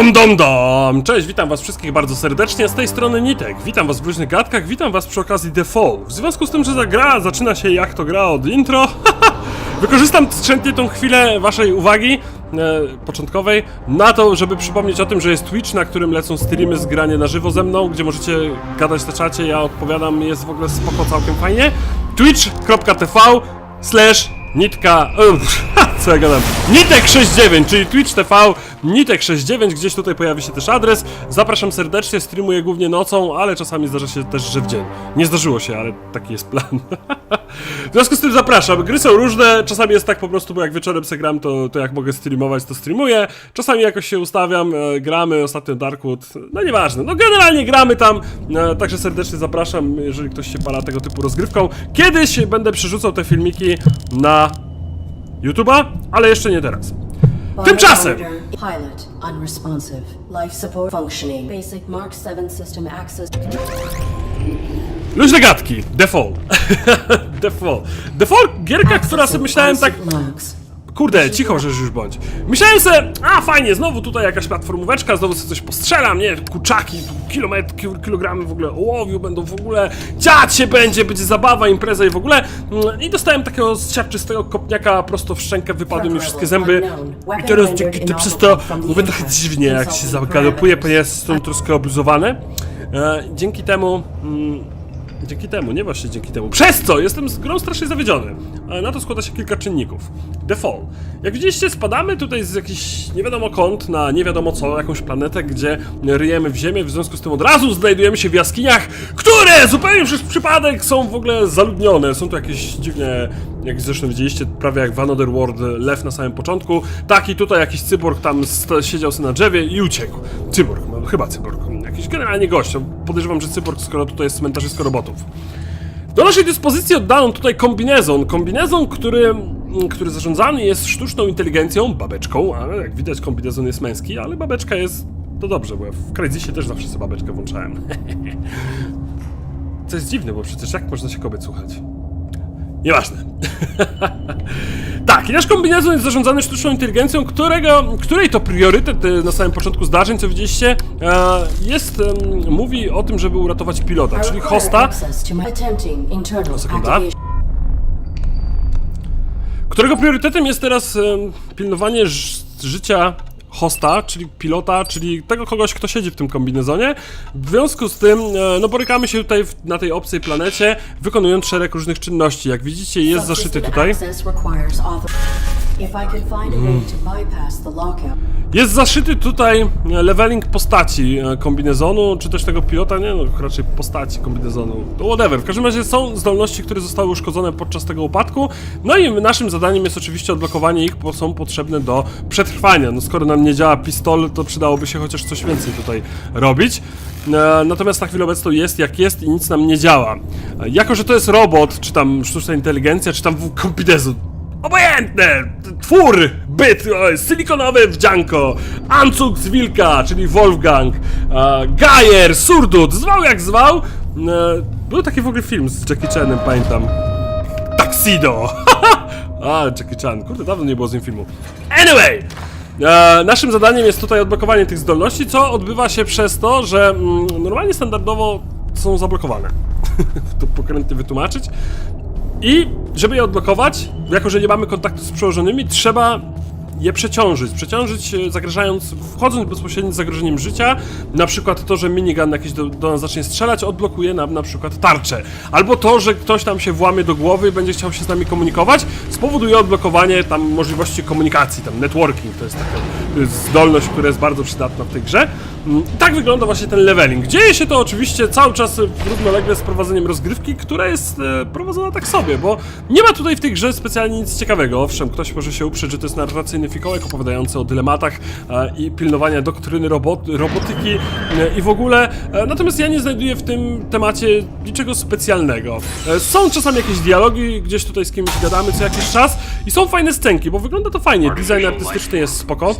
Dom, dom, dom! Cześć, witam was wszystkich bardzo serdecznie, z tej strony Nitek. Witam was w różnych gadkach, witam was przy okazji Default. W związku z tym, że ta gra zaczyna się jak to gra od intro, wykorzystam skrzętnie tą chwilę waszej uwagi e, początkowej na to, żeby przypomnieć o tym, że jest Twitch, na którym lecą streamy z grania na żywo ze mną, gdzie możecie gadać na czacie, ja odpowiadam, jest w ogóle spoko, całkiem fajnie. twitch.tv slash nitka... Co ja gadam? Nitek69, czyli Twitch TV Nitek69, gdzieś tutaj pojawi się też adres. Zapraszam serdecznie, streamuję głównie nocą, ale czasami zdarza się też, że w dzień. Nie zdarzyło się, ale taki jest plan. w związku z tym zapraszam. Gry są różne, czasami jest tak po prostu, bo jak wieczorem se gram, to, to jak mogę streamować, to streamuję. Czasami jakoś się ustawiam, e, gramy, ostatnio Darkwood, no nieważne. No generalnie gramy tam, e, także serdecznie zapraszam, jeżeli ktoś się pala tego typu rozgrywką. Kiedyś będę przerzucał te filmiki na YouTube'a, ale jeszcze nie teraz. Tymczasem! Pilot, unresponsive. Life support functioning. Basic Mark 7 system access. Luźne gadki, default. default. Default, gierka, która sobie myślałem tak, Logs. Kurde, cicho, że już bądź. Myślałem se, a fajnie, znowu tutaj jakaś platformóweczka, znowu sobie coś postrzelam, nie, kurczaki, kilometr, ki- kilogramy w ogóle ołowiu będą w ogóle, dziać się będzie, będzie zabawa, impreza i w ogóle. Mm, I dostałem takiego siarczystego kopniaka prosto w szczękę, wypadły mi wszystkie zęby. I teraz dzięki to przez to mówię trochę dziwnie, jak się zagalopuje, ponieważ są troszkę obluzowane. E, dzięki temu... Mm, Dzięki temu, nie właśnie dzięki temu. Przez co jestem z grą strasznie zawiedziony. Ale na to składa się kilka czynników. Default. Jak widzieliście, spadamy tutaj z jakichś nie wiadomo kąt na nie wiadomo co, jakąś planetę, gdzie ryjemy w ziemię, w związku z tym od razu znajdujemy się w jaskiniach, które zupełnie przez przypadek są w ogóle zaludnione. Są tu jakieś dziwne, jak zresztą widzieliście, prawie jak w Another World, lew na samym początku. Taki tutaj jakiś cyborg tam siedział sobie na drzewie i uciekł. Cyborg, no chyba cyborg. Jakiś generalnie gość. Podejrzewam, że cyborg, skoro tutaj jest cmentarzysko robotów. Do naszej dyspozycji oddano tutaj kombinezon. Kombinezon, który, który zarządzany jest sztuczną inteligencją, babeczką, ale jak widać kombinezon jest męski, ale babeczka jest... To dobrze, bo ja w Crazysie też zawsze sobie babeczkę włączałem. Co jest dziwne, bo przecież jak można się kobiet słuchać? Nieważne. tak, i nasz kombinezon jest zarządzany sztuczną inteligencją, którego, której to priorytet e, na samym początku zdarzeń, co widzieliście, e, jest, mówi o tym, żeby uratować pilota, czyli hosta, internal sekunda. Którego priorytetem jest teraz pilnowanie życia hosta, czyli pilota, czyli tego kogoś, kto siedzi w tym kombinezonie. W związku z tym, e, no borykamy się tutaj w, na tej obcej planecie, wykonując szereg różnych czynności. Jak widzicie, jest zaszyty tutaj. Jest zaszyty tutaj e, leveling postaci e, kombinezonu, czy też tego pilota, nie no, raczej postaci kombinezonu. To whatever. W każdym razie są zdolności, które zostały uszkodzone podczas tego upadku. No i naszym zadaniem jest oczywiście odblokowanie ich, bo są potrzebne do przetrwania. No skoro nam nie działa pistol, to przydałoby się chociaż coś więcej tutaj robić. E, Natomiast na chwilę obecną jest jak jest i nic nam nie działa. Jako, że to jest robot, czy tam sztuczna inteligencja, czy tam kombinezon, Obojętne! Twór, byt, o, silikonowe wdzianko, Ancuk z Wilka, czyli Wolfgang, e, Gajer, Surdut, zwał jak zwał. E, był taki w ogóle film z Jackie Chanem, pamiętam. Tuxedo! A, Jackie Chan, kurde, dawno nie było z nim filmu. Anyway! E, naszym zadaniem jest tutaj odblokowanie tych zdolności, co odbywa się przez to, że mm, normalnie standardowo są zablokowane. to pokrętnie wytłumaczyć. I żeby je odblokować, jako że nie mamy kontaktu z przełożonymi, trzeba je przeciążyć. Przeciążyć e, zagrażając, wchodząc bezpośrednio z zagrożeniem życia. Na przykład to, że minigun jakiś do, do nas zacznie strzelać, odblokuje nam na przykład tarczę. Albo to, że ktoś tam się włamie do głowy i będzie chciał się z nami komunikować, spowoduje odblokowanie tam możliwości komunikacji, tam networking. To jest taka zdolność, która jest bardzo przydatna w tej grze. Mm, i Tak wygląda właśnie ten leveling. Dzieje się to oczywiście cały czas równolegle z prowadzeniem rozgrywki, która jest e, prowadzona tak sobie, bo nie ma tutaj w tej grze specjalnie nic ciekawego. Owszem, ktoś może się uprzeć, że to jest narracyjny fikołek opowiadający o dylematach e, i pilnowania doktryny robot, robotyki e, i w ogóle. Natomiast ja nie znajduję w tym temacie niczego specjalnego. Są czasami jakieś dialogi, gdzieś tutaj z kimś gadamy co jakiś czas i są fajne scenki, bo wygląda to fajnie. Design artystyczny jest spoko.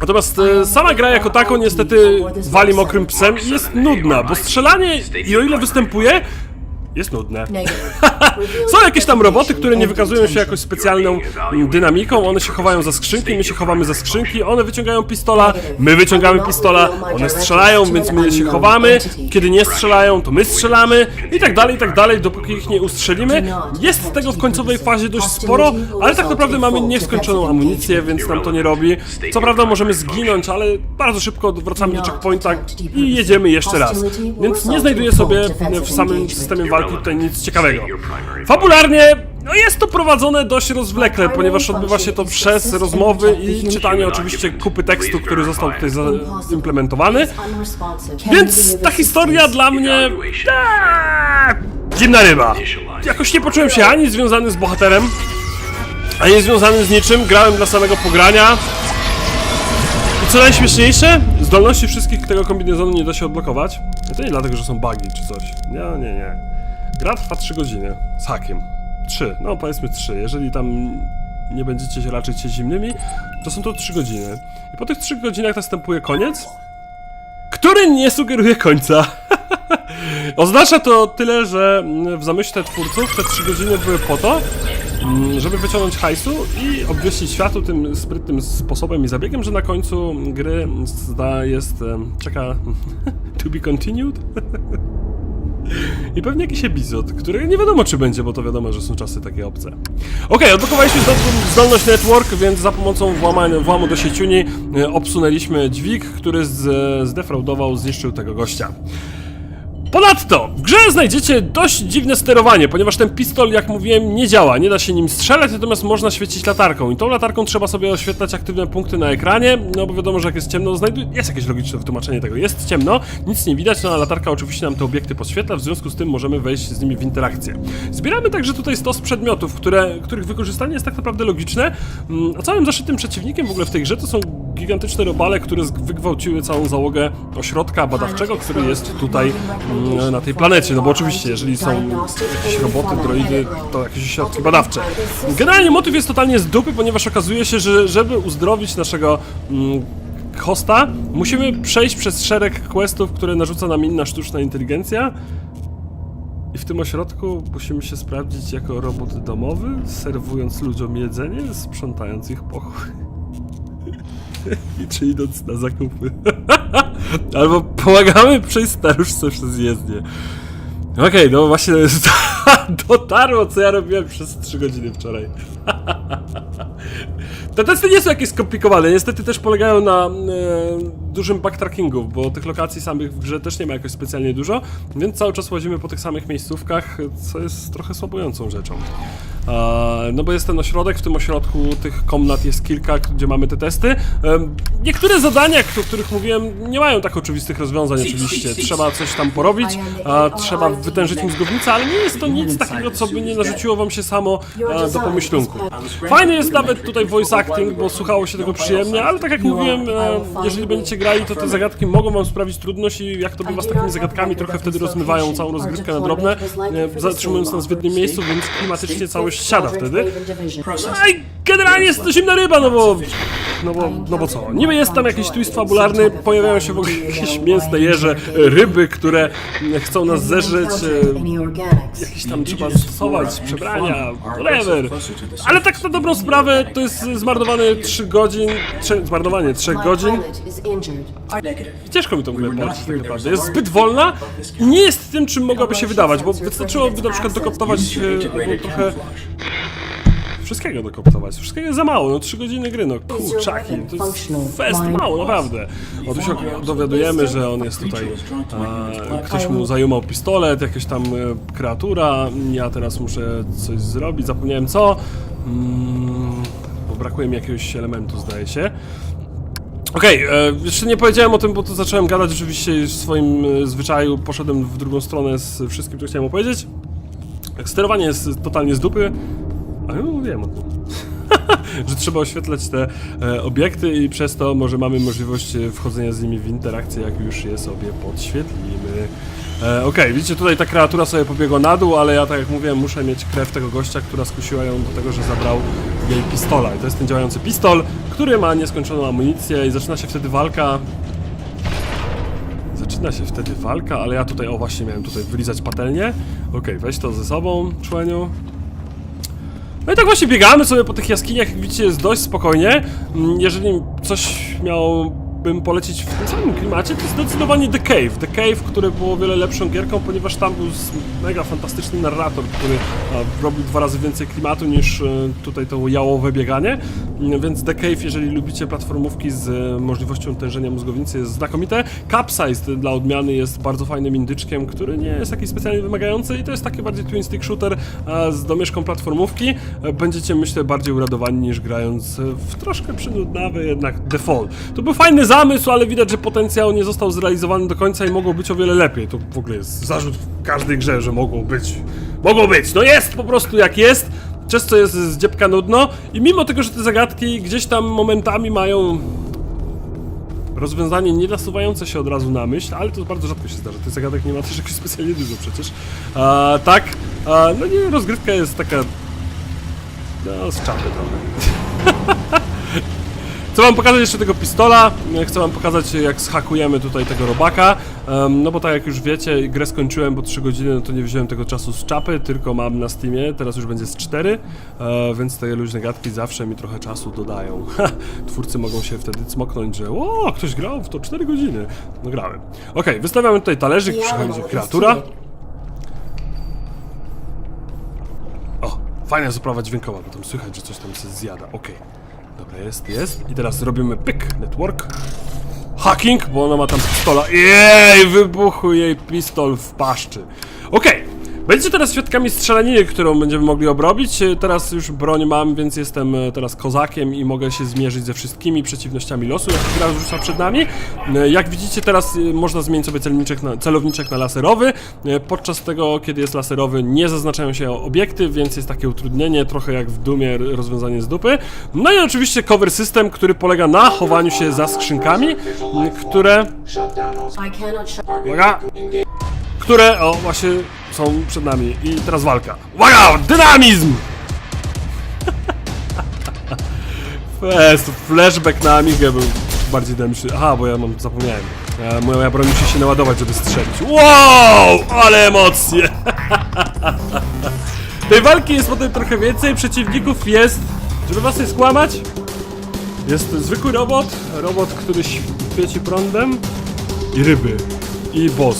Natomiast e, sama gra jako tako niestety wali mokrym psem i jest nudna, bo strzelanie i o ile występuje, Jest nudne. Są jakieś tam roboty, które nie wykazują się jakoś specjalną dynamiką, one się chowają za skrzynki, my się chowamy za skrzynki, one wyciągają pistola, my wyciągamy pistola, one strzelają, więc my się chowamy, kiedy nie strzelają, to my strzelamy i tak dalej, i tak dalej, dopóki ich nie ustrzelimy. Jest tego w końcowej fazie dość sporo, ale tak naprawdę mamy nieskończoną amunicję, więc nam to nie robi. Co prawda możemy zginąć, ale bardzo szybko wracamy do checkpointa i jedziemy jeszcze raz. Więc nie znajduję sobie w samym systemie walki tutaj nic ciekawego. Fabularnie, no jest to prowadzone dość rozwlekle, ponieważ odbywa się to przez rozmowy i czytanie oczywiście kupy tekstu, który został tutaj zaimplementowany. Więc ta historia dla mnie... Eee, Zimna ryba. Jakoś nie poczułem się ani związany z bohaterem, ani związany z niczym. Grałem dla samego pogrania. I co najśmieszniejsze, zdolności wszystkich tego kombinezonu nie da się odblokować. I to nie dlatego, że są bugi czy coś. Nie, nie, nie. Gra trwa 3 godziny. Z hakiem. 3, no powiedzmy 3. Jeżeli tam nie będziecie się raczyć się zimnymi, to są to 3 godziny. I po tych 3 godzinach następuje koniec, który nie sugeruje końca. Oznacza to tyle, że w zamyśle twórców te 3 godziny były po to, mm, żeby wyciągnąć hajsu i obwieścić światu tym sprytnym sposobem i zabiegiem, że na końcu gry jest, czeka to be continued. I pewnie jakiś epizod, który nie wiadomo czy będzie, bo to wiadomo, że są czasy takie obce. Okej, odblokowaliśmy zdo- zdolność network, więc za pomocą włamania, włamu do sieciuni e, obsunęliśmy dźwig, który zdefraudował, zniszczył tego gościa. Ponadto w grze znajdziecie dość dziwne sterowanie, ponieważ ten pistol, jak mówiłem, nie działa, nie da się nim strzelać, natomiast można świecić latarką. I tą latarką trzeba sobie oświetlać aktywne punkty na ekranie, no bo wiadomo, że jak jest ciemno, znajduje... jest jakieś logiczne wytłumaczenie tego, jest ciemno, nic nie widać, no a latarka oczywiście nam te obiekty podświetla, w związku z tym możemy wejść z nimi w interakcję. Zbieramy także tutaj stos przedmiotów, które, których wykorzystanie jest tak naprawdę logiczne, Mm, a całym zaszytym przeciwnikiem w ogóle w tej grze to są gigantyczne robale, które wygwałciły całą załogę ośrodka badawczego, który jest tutaj mm, na tej planecie. No bo oczywiście, jeżeli są jakieś roboty, droidy, to jakieś ośrodki badawcze. Generalnie motyw jest totalnie z dupy, ponieważ okazuje się, że żeby uzdrowić naszego mm, hosta, musimy przejść przez szereg questów, które narzuca nam inna sztuczna inteligencja. I w tym ośrodku musimy się sprawdzić jako robot domowy, serwując ludziom jedzenie, sprzątając ich pokój. I czy idąc na zakupy. Albo pomagamy przejść staruszce przez jezdnię. Okej, no właśnie dotarło, co ja robiłem przez 3 godziny wczoraj. Te testy nie są jakieś skomplikowane, niestety też polegają na e, dużym backtrackingu, bo tych lokacji samych w grze też nie ma jakoś specjalnie dużo, więc cały czas łazimy po tych samych miejscówkach, co jest trochę słabującą rzeczą. E, no bo jest ten ośrodek, w tym ośrodku tych komnat jest kilka, gdzie mamy te testy. E, niektóre zadania, o których mówiłem, nie mają tak oczywistych rozwiązań oczywiście. Trzeba coś tam porobić, trzeba wytężyć mózgownicę, ale nie jest to nic takiego, co by nie narzuciło wam się samo e, do pomyślunku. Fajny jest nawet tutaj voice acting, bo słuchało się tego przyjemnie, ale tak jak mówiłem, jeżeli będziecie grali, to te zagadki mogą wam sprawić trudność i jak to bywa z takimi zagadkami, trochę wtedy rozmywają całą rozgrywkę na drobne, zatrzymując nas w jednym miejscu, więc klimatycznie całość siada wtedy. No i generalnie jest to zimna ryba, no bo... No bo, no bo co? Niby jest tam jakiś twist fabularny, pojawiają się w ogóle jakieś mięsne jeże, ryby, które chcą nas zeżreć, e, jakieś tam trzeba stosować, przebrania, whatever. Ale tak na dobrą sprawę to jest zmarnowane 3 godzin, trze, zmarnowanie 3 godzin. Ciężko mi tą grę polecić tak naprawdę. Jest zbyt wolna i nie jest tym, czym mogłaby się wydawać, bo wystarczyłoby na przykład dokoptować e, trochę wszystkiego dokoptować. Wszystkiego jest za mało, no 3 godziny gry, no kurczaki, to jest fest mało, naprawdę. O, tu się dowiadujemy, że on jest tutaj, e, ktoś mu zajumał pistolet, jakaś tam e, kreatura, ja teraz muszę coś zrobić, zapomniałem co, mm, bo brakuje mi jakiegoś elementu, zdaje się. Okej, e, jeszcze nie powiedziałem o tym, bo to zacząłem gadać oczywiście w swoim e, zwyczaju, poszedłem w drugą stronę z wszystkim, co chciałem opowiedzieć. Sterowanie jest totalnie z dupy, a ja mówiłem o tym. że trzeba oświetlać te e, obiekty i przez to może mamy możliwość e, wchodzenia z nimi w interakcję, jak już je sobie podświetlimy. E, Okej, widzicie, tutaj ta kreatura sobie pobiegła na dół, ale ja tak jak mówiłem, muszę mieć krew tego gościa, która skusiła ją do tego, że zabrał jej pistola. I to jest ten działający pistol, który ma nieskończoną amunicję i zaczyna się wtedy walka. Zaczyna się wtedy walka, ale ja tutaj, o właśnie, miałem tutaj wylizać patelnię. Okej, weź to ze sobą, człeniu. I tak właśnie biegamy sobie po tych jaskiniach, jak widzicie jest dość spokojnie. Mm, Jeżeli coś miałbym polecić w tym klimacie, to zdecydowanie The Cave. The Cave, które było o wiele lepszą gierką, ponieważ tam był mega fantastyczny narrator, który robił dwa razy więcej klimatu niż e, tutaj to jałowe bieganie. Mm, Więc The Cave, jeżeli lubicie platformówki z e, możliwością tężenia mózgownicy, jest znakomite. Capsized dla odmiany jest bardzo fajnym indyczkiem, który nie jest jakiś specjalnie wymagający i to jest taki bardziej twin stick shooter z domieszką platformówki. E, Będziecie, myślę, bardziej uradowani niż grając w troszkę przynudnawy jednak Fall. To był fajny zamysł, ale widać, że potencjał nie został zrealizowany do końca i mogło być o wiele lepiej. To w ogóle jest zarzut w każdej grze, że mogło być. Mogło być! No jest po prostu jak jest! Przez co jest z dziebka nudno i mimo tego, że te zagadki gdzieś tam momentami mają rozwiązanie nie nasuwające się od razu na myśl, ale to bardzo rzadko się zdarza. Tych zagadek nie ma też jakoś specjalnie dużo przecież. Tak, no nie, rozgrywka jest taka... No, z czapy trochę. Chcę wam pokazać jeszcze tego pistola, chcę wam pokazać jak zhakujemy tutaj tego robaka, Em, no bo tak jak już wiecie, grę skończyłem po 3 godziny, no to nie wziąłem tego czasu z czapy, tylko mam na Steamie, teraz już będzie z 4, e, więc te luźne gadki zawsze mi trochę czasu dodają. Twórcy mogą się wtedy cmoknąć, że o, ktoś grał w to 4 godziny. No grałem. Okej, wystawiamy tutaj talerzyk, przychodzi kreatura. O, fajna zaprawa dźwiękowa, bo tam słychać, że coś tam się zjada. Okej. Dobra, jest, jest. I teraz robimy pyk, network. Hacking, bo ona ma tam pistola. Jej, wybuchł jej pistol w paszczy. Okej. Będziecie teraz świadkami strzelaniny, którą będziemy mogli obrobić. E, Teraz już broń mam, więc jestem e, teraz kozakiem i mogę się zmierzyć ze wszystkimi przeciwnościami losu, jak gra rzuca przed nami. E, Jak widzicie, teraz można zmienić sobie celowniczek na, celowniczek na laserowy. Podczas tego, kiedy jest laserowy, nie zaznaczają się obiekty, więc jest takie utrudnienie, trochę jak w Dumie rozwiązanie z dupy. No i oczywiście cover system, który polega na chowaniu się za skrzynkami, które. Uwaga! Które, o, właśnie są przed nami. I teraz walka. Uwaga! Dynamizm! Fest, flashback na Amigę był bardziej dębszy. Aha, bo ja mam, zapomniałem. E, moja broń musi się naładować, żeby strzelić. Wow! Ale emocje! Tej walki jest potem trochę więcej, przeciwników jest, żeby was nie skłamać, jest zwykły robot, robot, który świeci prądem i ryby, i boss.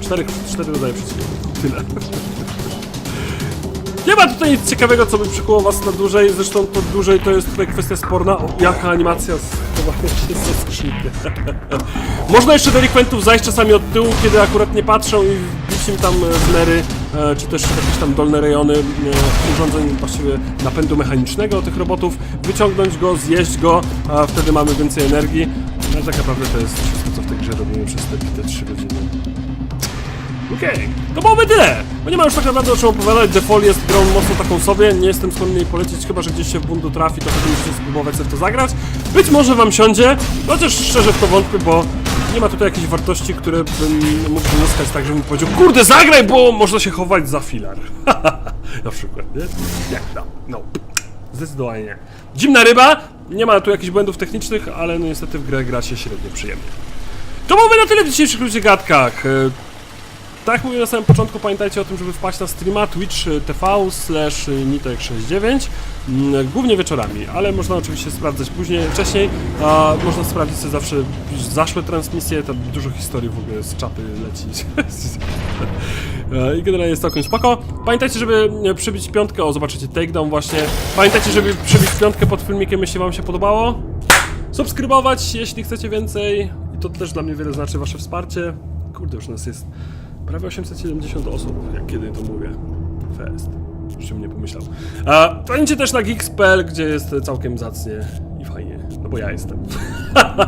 Cztery, cztery rodzaje przeciwników. Tyle. Nie ma tutaj nic ciekawego, co by przykuło was na dłużej, zresztą to dłużej to jest tutaj kwestia sporna, o, jaka animacja schowania się ze skrzynki. Można jeszcze delikwentów zajść czasami od tyłu, kiedy akurat nie patrzą i wbić im tam e, zlery, e, czy też jakieś tam dolne rejony e, urządzeń właściwie napędu mechanicznego tych robotów, wyciągnąć go, zjeść go, a wtedy mamy więcej energii. No tak naprawdę to jest wszystko, co w tej grze robimy przez te, te 3 godziny. Okej, to byłoby tyle! Bo nie ma już tak naprawdę o czym opowiadać, The Fall jest grą mocno taką sobie, nie jestem skłonny jej polecić, chyba że gdzieś się w buntu trafi, to wtedy musicie spróbować sobie to zagrać. Być może wam siądzie, chociaż szczerze w to wątpię, bo nie ma tutaj jakichś wartości, które bym mógł uzyskać tak, żebym powiedział Kurde, zagraj, bo można się chować za filar. Na przykład, nie? Nie, no, no. Zdecydowanie nie. Zimna ryba, nie ma tu jakichś błędów technicznych, ale no niestety w grę gra się średnio przyjemnie. To byłoby na tyle w dzisiejszych ludzie gadkach. Tak jak mówiłem na samym początku, pamiętajcie o tym, żeby wpaść na streama Twitch TV slash Nitek69 mm, Głównie wieczorami, ale można oczywiście sprawdzać później, wcześniej a Można sprawdzić sobie zawsze zaszłe transmisje, tam dużo historii w ogóle z czapy leci. E, I generalnie jest całkiem spoko. Pamiętajcie, żeby e, przybić piątkę, o zobaczycie takedown właśnie. Pamiętajcie, żeby przybić piątkę pod filmikiem, jeśli wam się podobało. Subskrybować, jeśli chcecie więcej. I to też dla mnie wiele znaczy, wasze wsparcie. Kurde, już nas jest prawie 870 osób, jak kiedy to mówię. Fest. Już bym nie pomyślał. A pamiętajcie też na Geeks.pl, gdzie jest całkiem zacnie i fajnie. No bo ja jestem.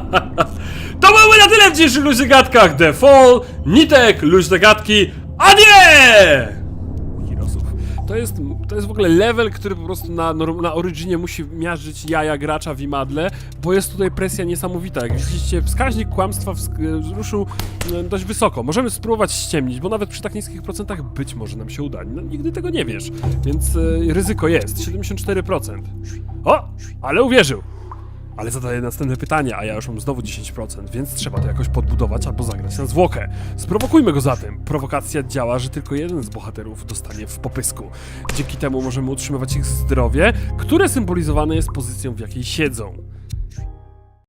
to były na tyle w dzisiejszych luźnych gadkach. The Fall, Nitek, luźne gadki. A nie! Hirosów. To jest, to jest w ogóle level, który po prostu na, na Originie musi miażdżyć jaja gracza w imadle, bo jest tutaj presja niesamowita. Jak widzicie, wskaźnik kłamstwa ruszył e, dość wysoko. Możemy spróbować ściemnić, bo nawet przy tak niskich procentach być może nam się uda. No, nigdy tego nie wiesz, więc e, ryzyko jest. 74%. O! Ale uwierzył! Ale zadaję następne pytanie, a ja już mam znowu 10%, więc trzeba to jakoś podbudować albo zagrać na zwłokę. Sprowokujmy go zatem. Prowokacja działa, że tylko jeden z bohaterów dostanie w popysku. Dzięki temu możemy utrzymywać ich zdrowie, które symbolizowane jest pozycją, w jakiej siedzą.